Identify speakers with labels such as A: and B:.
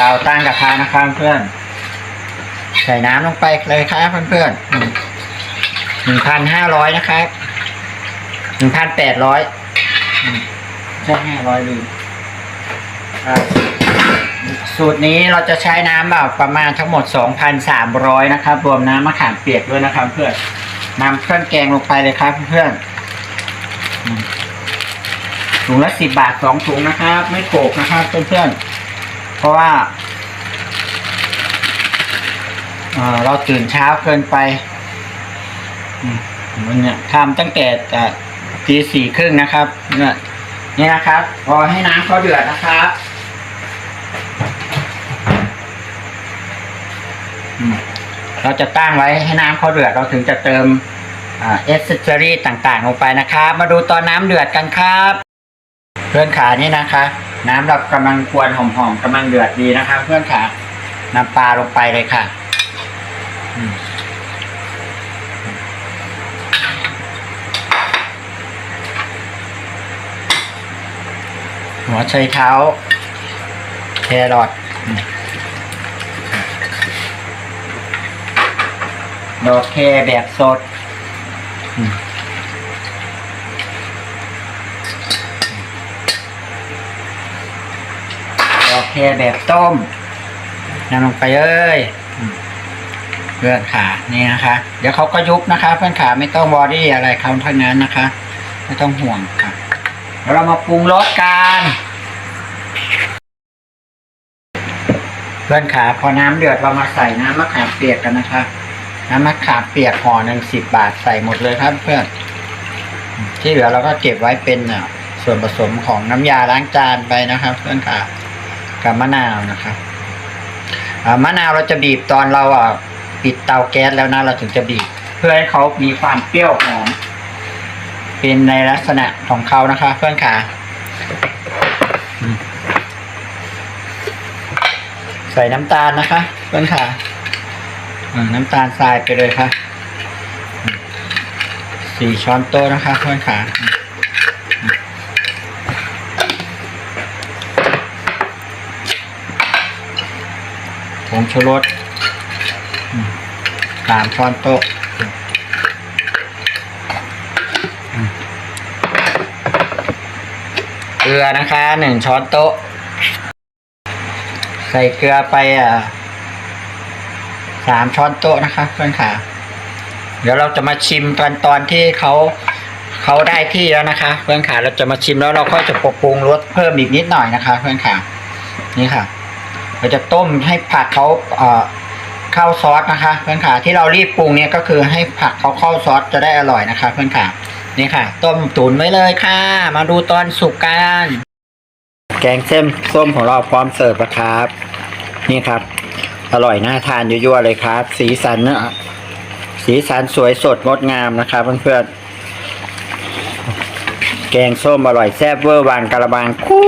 A: เราตั้งกระทะนะครับเพื่อน ใส่น้ำลงไปเลยครับเพื่อนๆหนึ่งพันห้าร้อยนะครับหนึ่งพันแปดร้อยใช่ห้าร้อยลืมสูตรนี้เราจะใช้น้ำแบบประมาณทั้งหมด 2,300 นะครับ รวมน้ำมะขามเปียกด้วยนะครับ เพื่อนนำเครื่องแกงลงไปเลยครับเพื่อนถุงละสิบบาทสองถุงนะครับ ไม่โขกนะครับเพื่อนๆ เพราะว่าเราตื่นเช้าเกินไปมันเนี่ยทำตั้งแต่ตีสี่ครึ่งนะครับ เนี่ยนี่นะครับรอให้น้ำเขาเดือดนะครับเราจะตั้งไว้ให้น้ำเขาเดือดเราถึงจะเติมเอสเซอรี่ต่างๆ ลงไปนะครับ มาดูตอนน้ำเดือดกันครับ เพื่อนขานี่นะคะ น้ำเรากำลังควนหอมๆกำลังเดือดดีนะคะ เพื่อนขาน้ำปลาลงไปเลยค่ะหัวไชเท้าแครอทดอกแคแบบสด อกแคแบบต้มนำลงไปเอ้ยเพื่อนขานี่นะคะ เดี๋ยวเขาก็ยุบนะคะ เพื่อนขาไม่ต้องบอดี้อะไรเขาทั้งนั้นนะคะ ไม่ต้องห่วงค่ะเดี๋ยวเรามาปรุงรสกันเพื่อนขาพอน้ำเดือดเรามาใส่น้ำมะขามเปียกกันนะคะ น้ำมะขามเปียกห่อหนึ่งสิบบาทใส่หมดเลยครับ เพื่อนที่เหลือเราก็เก็บไว้เป็นส่วนผสมของน้ำยาล้างจานไปนะครับ เพื่อนขา กับมะนาวนะครับมะนาวเราจะบีบตอนเราอะปิดเตาแก๊สแล้วนะเราถึงจะบีบ เพื่อให้เขามีความเปรี้ยวหอมเป็นในลักษณะของเขานะคะ เพื่อนขาใส่น้ำตาลนะคะ เพื่อนขาน้ำตาลทรายไปเลยค่ะสี่ช้อนโต๊ะนะคะ เพื่อนขา ผงชูรสสามช้อนโต๊ะเกลือนะคะหนึ่งช้อนโต๊ะ ใส่เกลือไปอะสามช้อนโต๊ะนะคะเพื่อนขาเดี๋ยวเราจะมาชิมตอนตอนที่เขาเขาได้ที่แล้วนะคะ เพื่อนขาเราจะมาชิมแล้วเราก็จะปรปรุงรสเพิ่มอีกนิดหน่อยนะคะ เพื่อนขานี่ค่ะ เราจะต้มให้ผักเขาเข้าซอสนะคะ เพื่อนขาที่เรารีบปรุงเนี่ยก็คือให้ผักเขาเข้าซอสจะได้อร่อยนะคะ เพื่อนขานี่ค่ะ ต้มตุ๋นไว้เลยค่ะ มาดูตอนสุกกันแกงเส้นส้มของเราพร้อมเสิร์ฟแล้วครับ นี่ครับ อร่อยน่าทานยั่วๆเลยครับ สีสันเนะสีสันสวยสดงดงามนะครับเพื่อนๆแกงส้มอร่อยแซ่บเวอร์วานกระบังคุ